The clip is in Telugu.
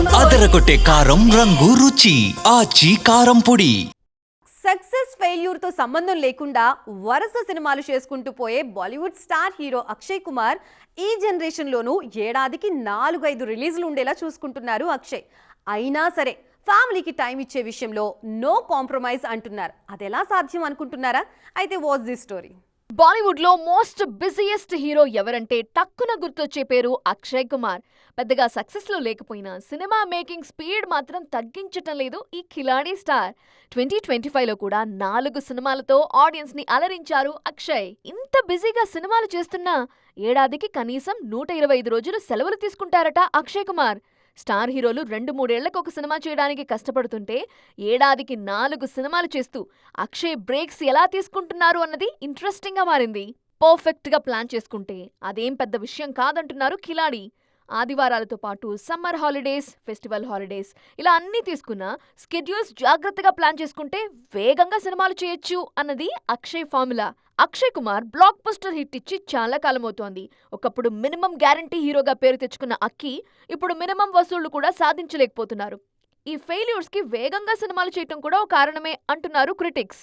అదరగొట్టే కారం రంగు రుచి ఆచి కారం పొడి. సక్సెస్ ఫెయిల్యూర్తో సంబంధం లేకుండా వరుస సినిమాలు చేసుకుంటూ పోయే Bollywood star hero Akshay Kumar ఈ జనరేషన్లోనూ ఏడాదికి నాలుగైదు రిలీజ్లు ఉండేలా చూసుకుంటున్నారు అక్షయ్. అయినా సరే ఫ్యామిలీకి టైం ఇచ్చే విషయంలో నో కాంప్రమైజ్ అంటున్నారు. అదెలా సాధ్యం అనుకుంటున్నారా? అయితే వాజ్ ది స్టోరీ. బాలీవుడ్లో మోస్ట్ బిజీయెస్ట్ హీరో ఎవరంటే టక్కున గుర్తొచ్చే పేరు అక్షయ్ కుమార్. పెద్దగా సక్సెస్లో లేకపోయినా సినిమా మేకింగ్ స్పీడ్ మాత్రం తగ్గించటం లేదు ఈ ఖిలాడీ స్టార్. ట్వంటీ ట్వంటీ ఫైవ్లో కూడా నాలుగు సినిమాలతో ఆడియన్స్ని అలరించారు అక్షయ్. ఇంత బిజీగా సినిమాలు చేస్తున్నా ఏడాదికి కనీసం నూట ఇరవై ఐదు రోజులు సెలవులు తీసుకుంటారట అక్షయ్ కుమార్. స్టార్ హీరోలు రెండు మూడేళ్ళకు ఒక సినిమా చేయడానికి కష్టపడుతుంటే ఏడాదికి నాలుగు సినిమాలు చేస్తూ అక్షయ్ బ్రేక్స్ ఎలా తీసుకుంటున్నారు అన్నది ఇంట్రెస్టింగ్గా మారింది. పర్ఫెక్ట్గా ప్లాన్ చేసుకుంటే అదేం పెద్ద విషయం కాదంటున్నారు కిలాడి. ఆదివారాలతో పాటు సమ్మర్ హాలిడేస్ ఫెస్టివల్ హాలిడేస్ ఇలా అన్నీ తీసుకున్న స్కెడ్యూల్స్ జాగ్రత్తగా ప్లాన్ చేసుకుంటే వేగంగా సినిమాలు చేయొచ్చు అన్నది Akshay formula. Akshay Kumar blockbuster hit ఇచ్చి చాలా కాలమవుతోంది ఒకప్పుడు మినిమం గ్యారంటీ హీరోగా పేరు తెచ్చుకున్న అక్కి ఇప్పుడు మినిమం వసూళ్ళు కూడా సాధించలేకపోతున్నారు. ఈ ఫెయిల్యూర్స్కి వేగంగా సినిమాలు చేయటం కూడా ఒక కారణమే అంటున్నారు క్రిటిక్స్.